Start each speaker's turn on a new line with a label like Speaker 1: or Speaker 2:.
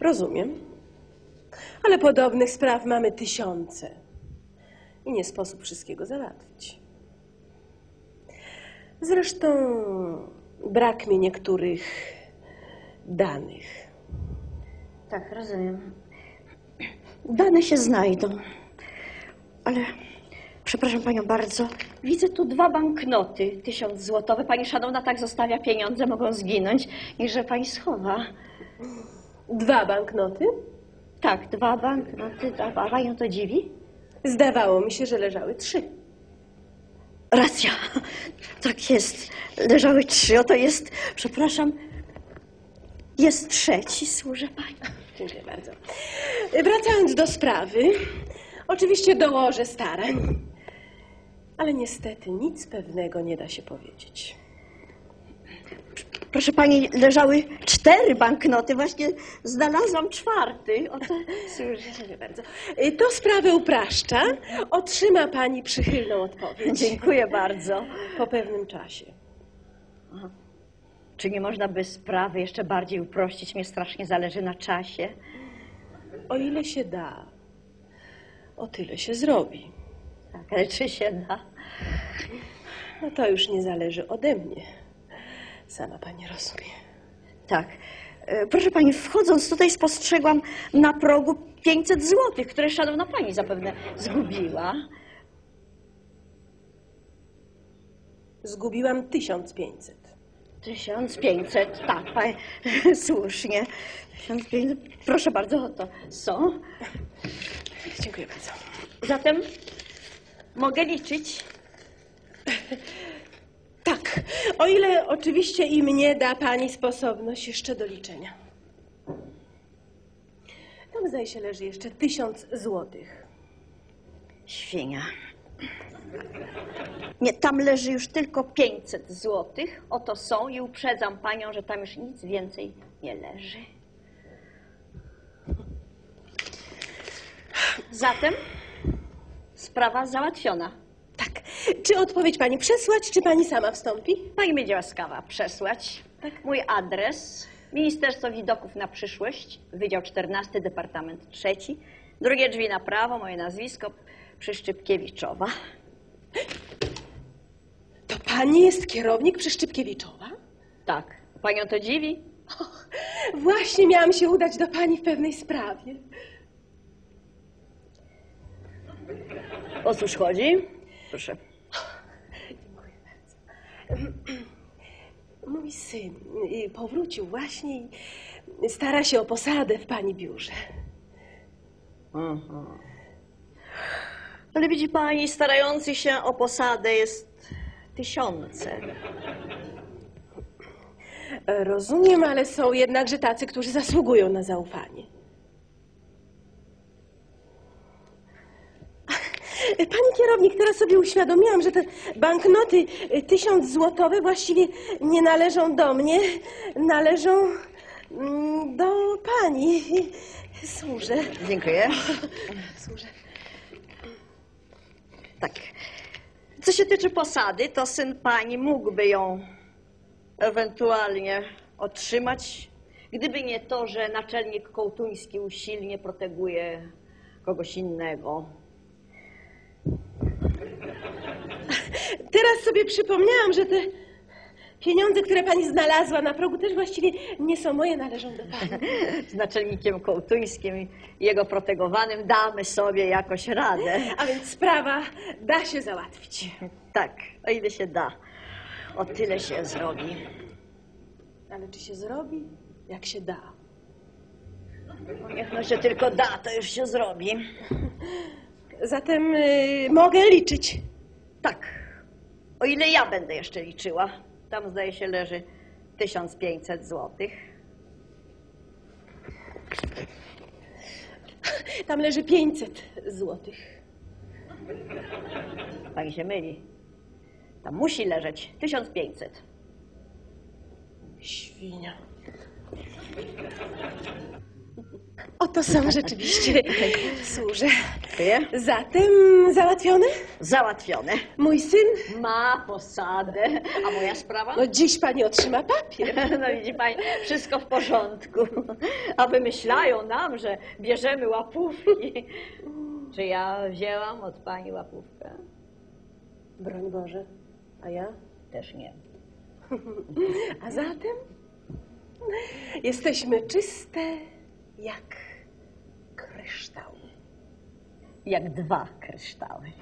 Speaker 1: Rozumiem. Ale podobnych spraw mamy tysiące. I nie sposób wszystkiego załatwić. Zresztą brak mi niektórych danych.
Speaker 2: Tak, rozumiem. Dane się znajdą. Ale przepraszam panią bardzo. Widzę tu dwa banknoty, tysiąc złotowe. Pani szanowna tak zostawia pieniądze, mogą zginąć. I że pani schowa.
Speaker 1: Dwa banknoty?
Speaker 2: Tak, dwa banknoty. A panią to dziwi?
Speaker 1: Zdawało mi się, że leżały trzy.
Speaker 2: Racja. Tak jest. Leżały trzy. Oto jest, przepraszam, jest trzeci. Służę pani.
Speaker 1: Dziękuję bardzo. Wracając do sprawy, oczywiście dołożę starań, ale niestety nic pewnego nie da się powiedzieć.
Speaker 2: Proszę pani, leżały cztery banknoty. Właśnie znalazłam czwarty. Oto
Speaker 1: bardzo. Y, To sprawę upraszcza. Otrzyma pani przychylną odpowiedź
Speaker 2: Dziękuję bardzo.
Speaker 1: po pewnym czasie.
Speaker 2: Czy nie można by sprawy jeszcze bardziej uprościć? Mnie strasznie zależy na czasie.
Speaker 1: O ile się da, o tyle się zrobi.
Speaker 2: Tak, ale czy się da?
Speaker 1: No to już nie zależy ode mnie. Sama pani rozumie.
Speaker 2: Tak. E, Proszę pani, wchodząc tutaj spostrzegłam na progu 500 złotych, które szanowna pani zapewne zgubiła.
Speaker 1: Zgubiłam 1500.
Speaker 2: 1500, tak, pani, słusznie. 1500, proszę bardzo, oto są.
Speaker 1: Dziękuję bardzo.
Speaker 2: Zatem mogę liczyć.
Speaker 1: Tak, o ile oczywiście i mnie da pani sposobność jeszcze do liczenia. Tam zdaje się leży jeszcze tysiąc złotych.
Speaker 2: Świnia. Nie, tam leży już tylko 500 złotych. Oto są i uprzedzam panią, że tam już nic więcej nie leży. Zatem sprawa załatwiona.
Speaker 1: Tak. Czy odpowiedź pani przesłać, czy pani sama wstąpi?
Speaker 2: Pani będzie łaskawa przesłać mój adres. Ministerstwo Widoków na przyszłość, Wydział 14, Departament 3. Drugie drzwi na prawo, moje nazwisko Przyszczypkiewiczowa.
Speaker 1: To pani jest kierownik Przyszczypkiewiczowa?
Speaker 2: Tak. Panią to dziwi?
Speaker 1: Och, właśnie miałam się udać do pani w pewnej sprawie.
Speaker 2: O cóż chodzi? Proszę.
Speaker 1: Mój syn y, powrócił właśnie i stara się o posadę w pani biurze.
Speaker 2: Ale widzi pani, starających się o posadę jest tysiące.
Speaker 1: Rozumiem, ale są jednakże tacy, którzy zasługują na zaufanie. Pani kierownik, teraz sobie uświadomiłam, że te banknoty y, tysiąc złotowe właściwie nie należą do mnie, należą mm, do pani. Służę.
Speaker 2: Dziękuję.
Speaker 1: Służę.
Speaker 2: Tak. Co się tyczy posady, to syn pani mógłby ją ewentualnie otrzymać, gdyby nie to, że naczelnik kołtuński usilnie proteguje kogoś innego.
Speaker 1: Teraz sobie przypomniałam, że te pieniądze, które pani znalazła na progu, też właściwie nie są moje, należą do pani.
Speaker 2: Z naczelnikiem kołtuńskim i jego protegowanym damy sobie jakoś radę.
Speaker 1: A więc sprawa da się załatwić.
Speaker 2: Tak, o ile się da. O tyle się zrobi.
Speaker 1: Ale czy się zrobi? Jak się da.
Speaker 2: Niech no się tylko da, to już się zrobi.
Speaker 1: Zatem y, mogę liczyć.
Speaker 2: Tak, o ile ja będę jeszcze liczyła. Tam zdaje się leży 1500 złotych.
Speaker 1: Tam leży 500 złotych.
Speaker 2: Pani się myli. Tam musi leżeć 1500.
Speaker 1: Świnia. Oto są rzeczywiście. Służę.
Speaker 2: Wie?
Speaker 1: Zatem załatwione?
Speaker 2: Załatwione.
Speaker 1: Mój syn?
Speaker 2: Ma posadę. A moja sprawa?
Speaker 1: No dziś pani otrzyma papier.
Speaker 2: No widzi pani, wszystko w porządku. A wymyślają nam, że bierzemy łapówki. Czy ja wzięłam od pani łapówkę?
Speaker 1: Broń Boże. A ja?
Speaker 2: Też nie.
Speaker 1: A zatem jesteśmy czyste jak kryształ.
Speaker 2: Jak dwa kryształy.